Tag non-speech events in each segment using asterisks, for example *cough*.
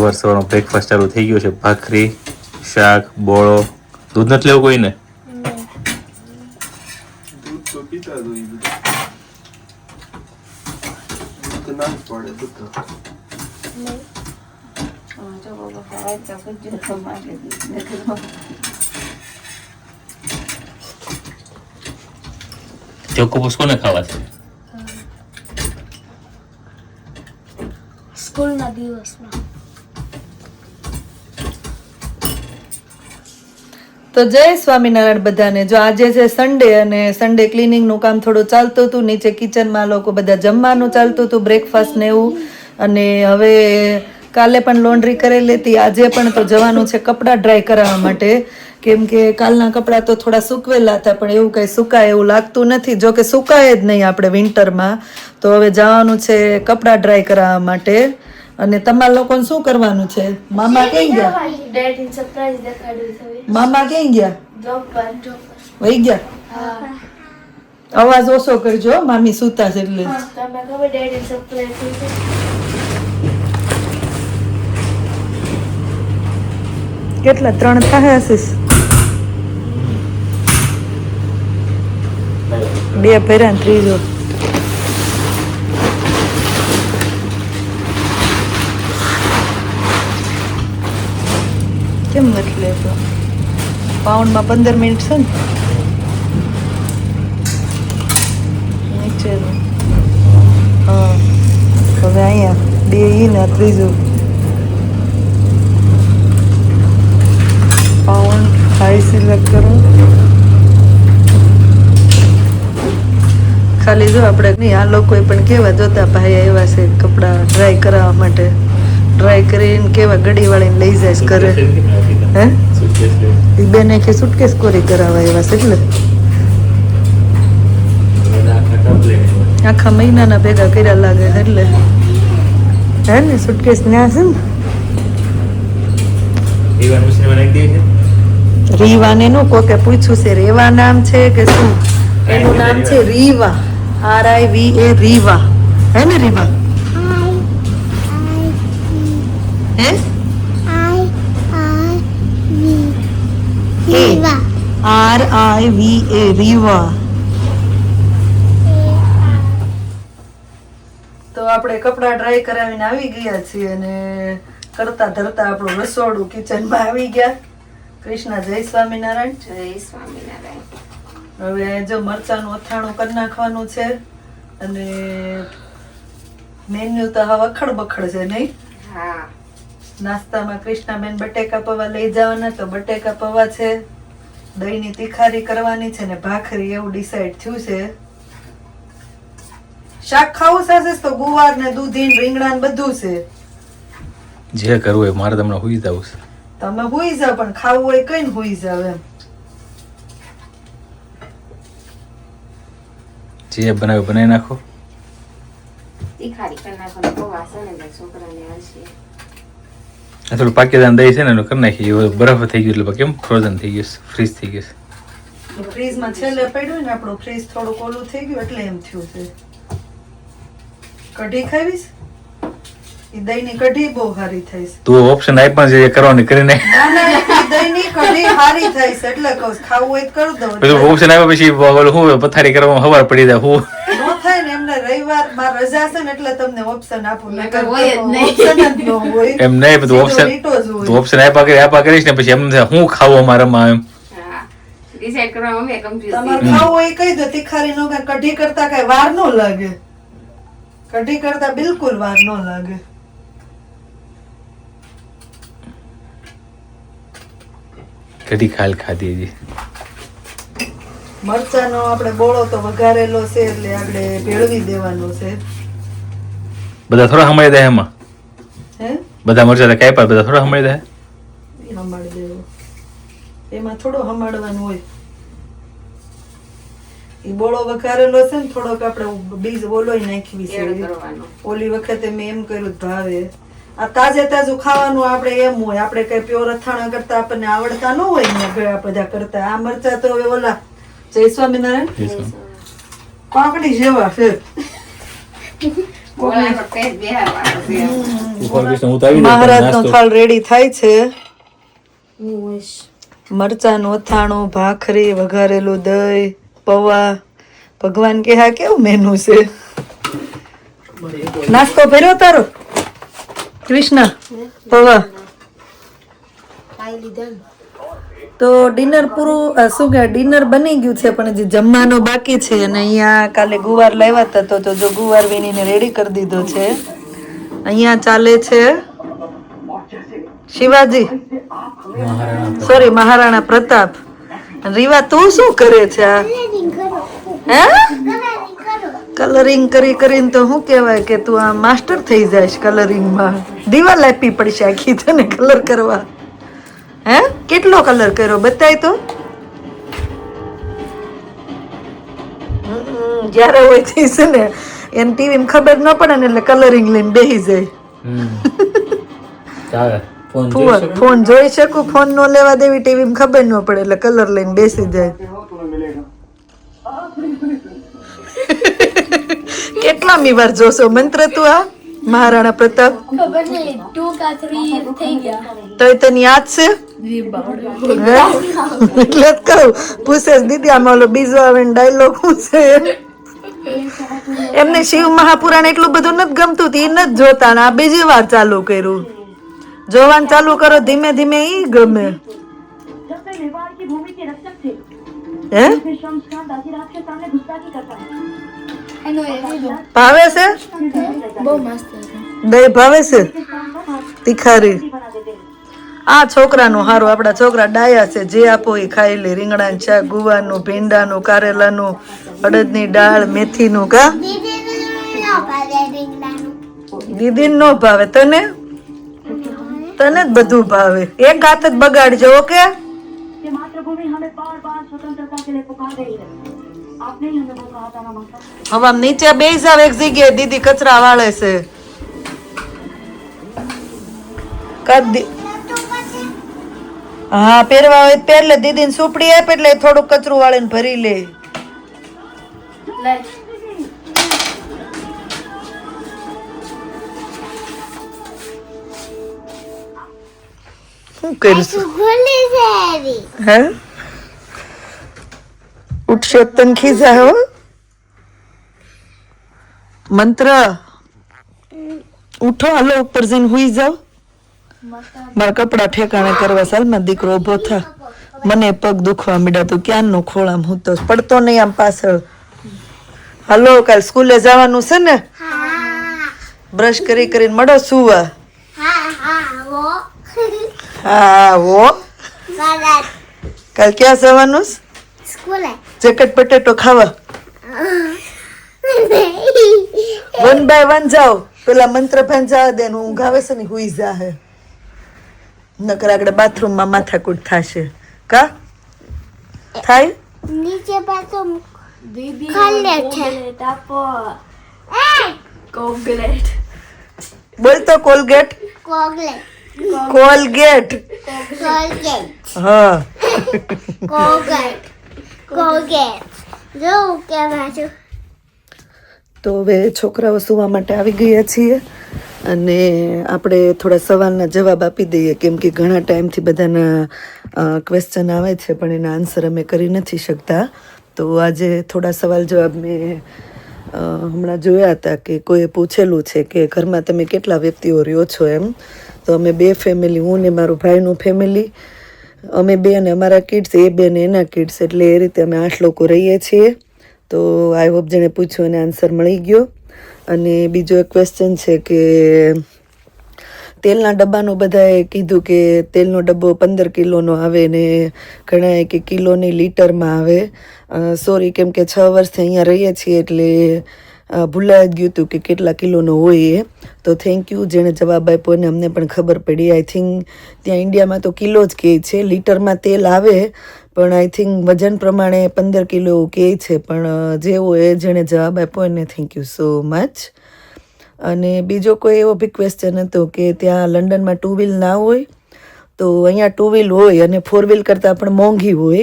સવાર સવારનો બ્રેકફાસ્ટ ચાલુ થઈ ગયો છે. ભાખરી શાક બોળો. દૂધ નથી લેવું કોઈને? ચોખ્ખું કોને ખાવા છે? સ્કૂલના દિવસમાં. તો જય સ્વામિનારાયણ બધાને. જો આજે છે સન્ડે અને સન્ડે ક્લિનિંગનું કામ થોડું ચાલતું હતું, નીચે કિચનમાં લોકો બધા જમવાનું ચાલતું હતું બ્રેકફાસ્ટ ને એવું. અને હવે કાલે પણ લોન્ડ્રી કરેલી હતી, આજે પણ તો જવાનું છે કપડાં ડ્રાય કરાવવા માટે. કેમ કે કાલના કપડાં તો થોડા સૂકવેલા હતા, પણ એવું કંઈ સુકાય એવું લાગતું નથી. જો કે સુકાય જ નહીં આપણે વિન્ટરમાં તો હવે જવાનું છે કપડાં ડ્રાય કરાવવા માટે. અને તમારા લોકોને શું કરવાનું છે? મામા ક્યાં ગયા? ડેડી સરપ્રાઈઝ દેખાડ્યું મામા ક્યાં ગયા? વહી ગયા? અવાજ ઓછો કરજો મામી સુતા છે એટલે તમને ખબર ડેડી સરપ્રાઈઝ કેટલા? ત્રણ થાય આશીષ બે પહેરા ત્રીજો. કેમ નથી લેતો? પાઉન્ડમાં પંદર મિનિટ છે ને? હા, હવે અહીંયા, બે ઈ ને ત્રીજું. પાઉન્ડ હાઈ સિલેક્ટ કરો. ખાલી જો આપણે નહીં, આ લોકોએ પણ કેવા જોતા ભાઈ આવ્યા છે કપડાં ડ્રાય કરાવવા માટે. ડ્રાય કરીને કેવા ગડી વાળીને લઈ જાય કરે હે? એ બેને કે સુટકેસ કોરી કરાવવા એવા છે એટલે. આખા મહિનાના ભેગા કર્યા લાગે એટલે. હે ને સુટકેસ ન્યા છે ને? રીવાને નું કોકે પૂછ્યું છે, રેવા નામ છે કે શું? એનું નામ છે રીવા. આર આઈ વી એ રીવા. હે ને રીવા? હે? A R I V A Riva. તો આપણે કપડાં ડ્રાય કરાવીને આવી ગયા છીએ અને કરતા ધરતા આપણું રસોડું કિચનમાં આવી ગયા. કૃષ્ણ જય સ્વામિનારાયણ. જય સ્વામિનારાયણ. હવે જો મરચાનું અથાણું કરી નાખવાનું છે અને મેન્યુ તો હવે અખડ બખડ છે નહીં? હા. નાસ્તામાં કૃષ્ણાબેન બટેકા પૌવા લઈ જવાના તો બટેકા પૌવા છે દહીંની તીખારી કરવાની છે ને ભાખરી એવું ડિસાઈડ થયું છે. શાક ખાવું સાસે તો ગુવાર ને દૂધી રીંગણા ને બધું છે. જે કરવું હોય મારે તમને હુઈ જવું છે. તમે હુઈ જાવ પણ ખાવું હોય કઈ ને હુઈ જાવ એમ. જે બનાવ્યું બનાવી નાખો. તીખારી કરી નાખો છોકરાને હશે થોડું પાકીદાન દહીં છે ને એનું કરી નાખી બરફ થઈ ગયું એટલે કેમ ફ્રોઝન થઈ ગયું ફ્રીઝ થઈ ગયું ફ્રીઝમાં છેલ્લે પડ્યું ને આપણું ફ્રીઝ થોડું ઓલું થઈ ગયું એટલે એમ થયું છે કઢી ખાવીશ ઈ દહીંની કઢી બહુ સારી થાય છે તું ઓપ્શન આપ્યા છે એ કરવાની કરી ના ના દહીંની કઢી સારી થાય છે એટલે કહું ખાવું હોય તો કરી દઉં ઓપ્શન આપ્યા પછી ઓલું શું પથારી કરવામાં હવાર પડી જાય હું નો એમને રવિવારમાં રજા છે ને એટલે તમને ઓપ્શન આપું. હોય જ નહીં. એમ નહીં બધું ઓપ્શન. તું ઓપ્શન આપ્યા કરી આપ્યા કરીશ ને પછી એમ હું ખાવું અમારામાં એમ? ડિસાઈડ કરવા મમ્મી કન્ફ્યુઝ તમારે ખાવું એ કહી દો તીખારી નો કઢી કરતા કઈ વાર નો લાગે. કઢી કરતા બિલકુલ વાર ન લાગે. કઢી ખાલ ખાધી મરચાનો આપણે બોળો તો વઘારેલો છે એટલે આપણે ભેળવી દેવાનો છે. બધા થોડા સમય દે એમાં. હે? બધા મરચા કાપ્યા બધા થોડા સમય દે. હમાડી દેવો. એમાં થોડો હમાડવાનું હોય. એ બોળો વઘારેલો છે ને થોડોક આપણે બીજ ઓલોય નાખવી છે. ઓલી વખતે મેં એમ કર્યું ભાવે. આ તાજે તાજું ખાવાનું આપણે એમ હોય. આપણે કઈ પ્યોર અથાણા કરતા આપણને આવડતા ન હોય ને ઘણા બધા કરતા. આ મરચા તો હવે ઓલા જય સ્વામિનારાયણ કાકડી જેવા છે. થાળ રેડી થાય છે. મરચાનું અથાણું ભાખરી વઘારેલું દહીં પૌવા. ભગવાન કે હા કેવું મેનુ છે? નાસ્તો ભર્યો તારો? કૃષ્ણ પૌવા. લીધા તો ડિનર પૂરું શું કે ડિનર બની ગયું છે પણ જે જમવાનું બાકી છે અને અહીંયા કાલે ગુવાર લાવ્યા હતા તો તો જો ગુવાર વીણીને રેડી કરી દીધો છે. અહીંયા ચાલે છે શિવાજી. સોરી મહારાણા પ્રતાપ. રીવા તું શું કરે છે આ? હે? કલરિંગ કરી કરીને તો શું કહેવાય કે તું આ માસ્ટર થઈ જાય કલરિંગમાં દીવાલ આપી પડશે આખી તને કલર કરવા. હે? કેટલો કલર કર્યો બતાય તો? હમ, જ્યારે હોય છે ને એને ટીવી ખબર ન પડે ને એટલે કલરિંગ લઈને બેસી જાય. ફોન જોઈ શકો? ફોન જોઈ શકું ફોન નો લેવા દેવી ટીવી ખબર ન પડે એટલે કલર લઈને બેસી જાય. *laughs* કેટલા મી વાર જોશો મંત્ર તું આ? મહારાણા પ્રતાપ? ખબર નહીં ટુ કા થ્રી થઈ ગયા. તો તને યાદ છે? એટલે જ કહું પૂછે દીદી આમાં ઓલો બીજો આવે ડાયલોગ પૂછે છે? એમને શિવ મહાપુરાણ એટલું બધું નથી ગમતું એ ઈ નથી જોતા ને આ બીજી વાર ચાલુ કર્યું. જોવાનું ચાલુ કરો ધીમે ધીમે ઈ ગમે. હે? એ ભાવે છે? બહુ મસ્ત દહીં ભાવે છે? તીખારી. આ છોકરાનું હારું, આપણા છોકરા ડાયા છે, જે આપો એ ખાઈ લે રીંગણાનું શાક ગુવાનું ભીંડાનું, કારેલાનું, અડદની દાળ, મેથીનું, કા? દીદીને નો ભાવે, તને? તને જ બધું ભાવે. એક હાથ જ બગાડજો, ઓકે? હવે નીચે બેસી જાવ એક જગ્યાએ દીદી કચરા વાળે છે. કદ હા પહેરવા હોય પહેરલે દીદીને સુપડી આપે એટલે થોડું કચરું વાળીને ભરી લે. શું કરીશું? હે? ઉઠશે તન તને ખીજા હો. મંત્ર. ઉઠો હાલો ઉપર જઈને હુઈ જાઓ. મારા કપડા ઠેકાણે કરવા સાલમાં દીકરો ઊભો થા. મને પગ દુખવા મીડા તું ક્યાંનો ખોળામ હું તો પડતો નહીં આમ પાછળ. હાલો કાલ સ્કૂલે જવાનું છે ને? બ્રશ કરી કરીને મળો સુવા. હા વો કાલ ક્યાં જવાનું સ્કૂલે. જેકેટ પટેટો ખાવા. *laughs* વન બાય વન જાઓ. પેલા મંત્ર ભાન જવા દે હું ઊંઘ આવે છે ને હુઈ જા હે નકર આગળ બાથરૂમમાં માથાકૂટ થશે. કા? થાય? નીચે પાછો દીદી ખાલે છે. તાપો કોગલેટ. બોલ તો કોલગેટ? કોગલેટ કોલગેટ. કોલગેટ. હા. કોગેટ કોગેટ. જો કે પાછું તો હવે છોકરાઓ સુવા માટે આવી ગયા છીએ અને આપણે થોડા સવાલના જવાબ આપી દઈએ, કેમ કે ઘણા ટાઈમથી બધાના ક્વેશ્ચન આવે છે, પણ એના આન્સર અમે કરી નથી શકતા. તો આજે થોડા સવાલ જવાબ મેં હમણાં જોયા હતા કે કોઈએ પૂછેલું છે કે ઘરમાં તમે કેટલા વ્યક્તિઓ રહ્યો છો એમ. તો અમે બે ફેમિલી હું ને મારું ભાઈનું ફેમિલી અમે બે અને અમારા કિડ્સ એ બે ને એના કિડ્સ એટલે એ રીતે અમે આઠ લોકો રહીએ છીએ. તો આઈ હોપ જેણે પૂછ્યું એને આન્સર મળી ગયો. અને બીજો એક ક્વેશ્ચન છે કે, તેલના ડબ્બાનું બધાએ કીધું કે તેલનો ડબ્બો પંદર કિલોનો આવે ને ઘણાએ કે કિલોની લીટરમાં આવે. સોરી કેમ કે છ વર્ષથી અહીંયા રહીએ છીએ એટલે ભૂલાઈ ગયું હતું કે કેટલા કિલોનો હોય એ. તો થેન્ક યુ જેણે જવાબ આપ્યો અને અમને પણ ખબર પડી. આઈ થિંક ત્યાં ઇન્ડિયામાં તો કિલો જ કહે છે. લીટરમાં તેલ આવે પણ આઈ થિંક વજન પ્રમાણે પંદર કિલો કહે છે, પણ જેવો એ જેણે જવાબ આપ્યો એને થેન્ક યુ સો મચ અને બીજો કોઈ એવો બી ક્વેશ્ચન હતો કે ત્યાં લંડનમાં ટુ વ્હીલ ના હોય, તો અહીંયા ટુ વ્હીલ હોય અને ફોર વ્હીલ કરતાં પણ મોંઘી હોય,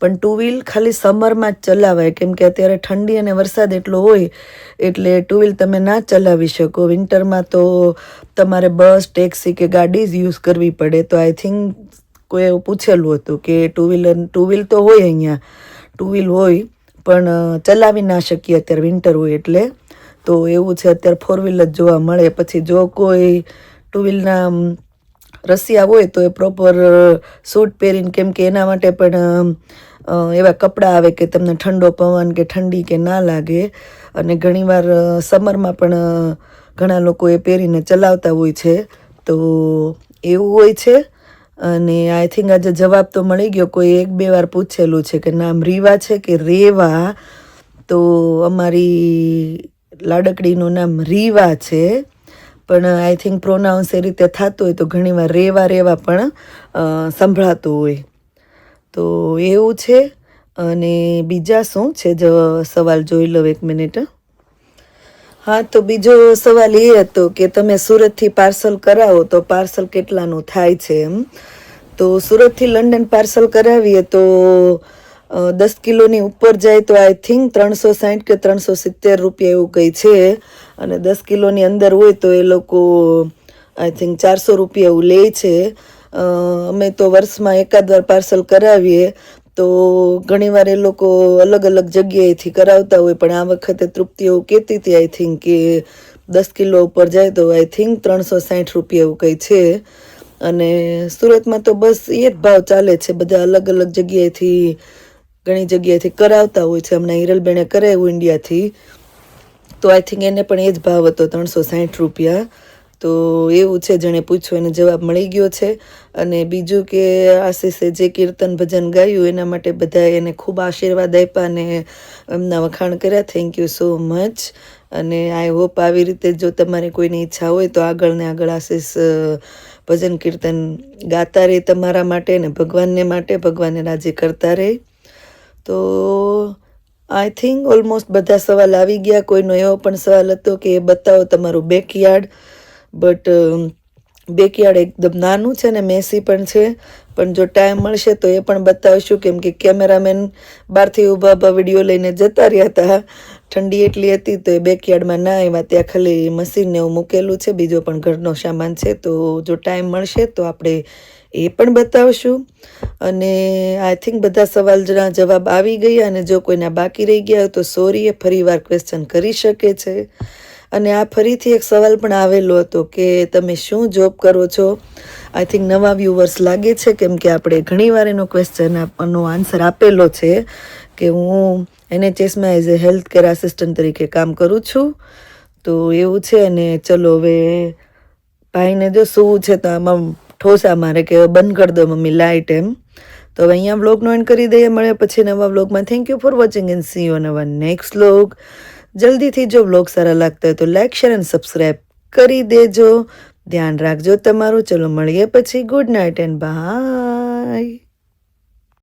પણ ટુ વ્હીલ ખાલી સમરમાં જ ચલાવાય, કેમ કે અત્યારે ઠંડી અને વરસાદ એટલો હોય, એટલે ટુ વ્હીલ તમે ના ચલાવી શકો. વિન્ટરમાં તો તમારે બસ ટેક્સી કે ગાડી જ યુઝ કરવી પડે. તો આઈ થિંક કોઈ એવું પૂછેલું હતું કે ટુ વ્હીલર ટુ વ્હીલ તો હોય અહીંયા ટુ વ્હીલ હોય, પણ ચલાવી ના શકીએ અત્યારે વિન્ટર હોય એટલે. તો એવું છે, અત્યારે ફોર વ્હીલ જ જોવા મળે. પછી જો કોઈ ટુ વ્હીલના રસિયા હોય તો એ પ્રોપર સૂટ પહેરીને કેમ કે એના માટે પણ એવા કપડાં આવે કે તમને ઠંડો પવન કે ઠંડી કે ના લાગે. અને ઘણીવાર સમરમાં પણ ઘણા લોકો એ પહેરીને ચલાવતા હોય છે. તો એવું હોય છે. અને આઈ થિંક આજે જવાબ તો મળી ગયો, કોઈ એક બે વાર પૂછેલું છે કે નામ રીવા છે કે રેવા? તો અમારી લાડકડીનું નામ રીવા છે. પણ આઈ થિંક પ્રોનાઉન્સ એ રીતે થતું હોય તો ઘણીવાર રેવા રેવા પણ સંભળાતું હોય. તો એવું છે. અને બીજા શું છે? જ સવાલ જોઈ લો એક મિનિટ. હા, તો બીજો સવાલ એ હતો કે તમે સુરતથી પાર્સલ કરાવો તો પાર્સલ કેટલાનું થાય છે એમ? તો સુરતથી લંડન પાર્સલ કરાવીએ તો દસ કિલોની ઉપર જાય તો આઈ થિંક ત્રણસો સાઠ કે ત્રણસો સિત્તેર રૂપિયા એવું કંઈ છે. અને દસ કિલોની અંદર હોય તો એ લોકો, આઈ થિંક ચારસો રૂપિયા એવું લે છે. અમે તો વર્ષમાં એકાદ વાર પાર્સલ કરાવીએ. તો ઘણીવાર એ લોકો અલગ અલગ જગ્યાએથી કરાવતા હોય, પણ આ વખતે તૃપ્તિ એવું કહેતી હતી આઈ થિંક કે દસ કિલો ઉપર જાય તો આઈ થિંક ત્રણસો સાઠ રૂપિયા એવું કંઈ છે. અને સુરતમાં તો બસ એ જ ભાવ ચાલે છે, બધા અલગ અલગ જગ્યાએથી, ઘણી જગ્યાએથી કરાવતા હોય છે. હમણાં હિરલબેણે કરાવ્યું ઇન્ડિયાથી તો આઈ થિંક એને પણ એ જ ભાવ હતો, ત્રણસો સાઠ રૂપિયા. તો એવું છે, જેણે પૂછ્યું એને જવાબ મળી ગયો છે. અને બીજું કે આશીષે જે કીર્તન ભજન ગાયું, એના માટે બધાએ એને ખૂબ આશીર્વાદ આપ્યા અને એમના વખાણ કર્યા. થેન્ક યુ સો મચ અને આઈ હોપ આવી રીતે જો તમારી કોઈની ઈચ્છા હોય તો આગળ ને આગળ આશીષ ભજન કીર્તન ગાતા રહે તમારા માટે ને ભગવાનને માટે. ભગવાનને રાજી કરતા રહે. તો આઈ થિંક ઓલમોસ્ટ બધા સવાલ આવી ગયા. કોઈનો એવો પણ સવાલ હતો કે એ બતાવો તમારું બેકયાર્ડ બટ બેકયાર્ડ એકદમ નાનું છે ને મેસી પણ છે. પણ જો ટાઈમ મળશે તો એ પણ બતાવીશું કેમ કે કેમેરામેન બહારથી ઊભા ઊભા વીડિયો લઈને જતા રહ્યા હતા. ઠંડી એટલી હતી તો એ બેકયાર્ડમાં ના આવ્યા. ત્યાં ખાલી મશીન ને એવું મૂકેલું છે. બીજો પણ ઘરનો સામાન છે. તો જો ટાઈમ મળશે તો આપણે એ પણ બતાવશું. અને આઈ થિંક બધા સવાલના જવાબ આવી ગયા અને જો કોઈના બાકી રહી ગયા હોય તો સોરી એ ફરીવાર ક્વેશ્ચન કરી શકે છે. અને આ ફરીથી એક સવાલ પણ આવેલો હતો કે તમે શું જોબ કરો છો? આઈ થિંક નવા વ્યુવર્સ લાગે છે કેમ કે આપણે ઘણીવાર એનો ક્વેશ્ચન આપવાનો આન્સર આપેલો છે કે હું એનએચએસમાં as a health care assistant તરીકે કામ કરું છું. તો એવું છે અને ચલો હવે ભાઈને જો શું છે તો આમાં ઠોસા મારે કે બંધ કરી દો મમ્મી લાઇટ એમ. તો હવે અહીંયા બ્લોગનો એન્ડ કરી દઈએ. મળે પછી નવા બ્લોગમાં thank you for watching and see you નવા નેક્સ્ટ બ્લોગ જલ્દીથી જો બ્લોગ સારા લાગતા હોય તો લાઇક શેર અને સબસ્ક્રાઈબ કરી દેજો. ધ્યાન રાખજો તમારું. ચલો મળીએ પછી. Good night and by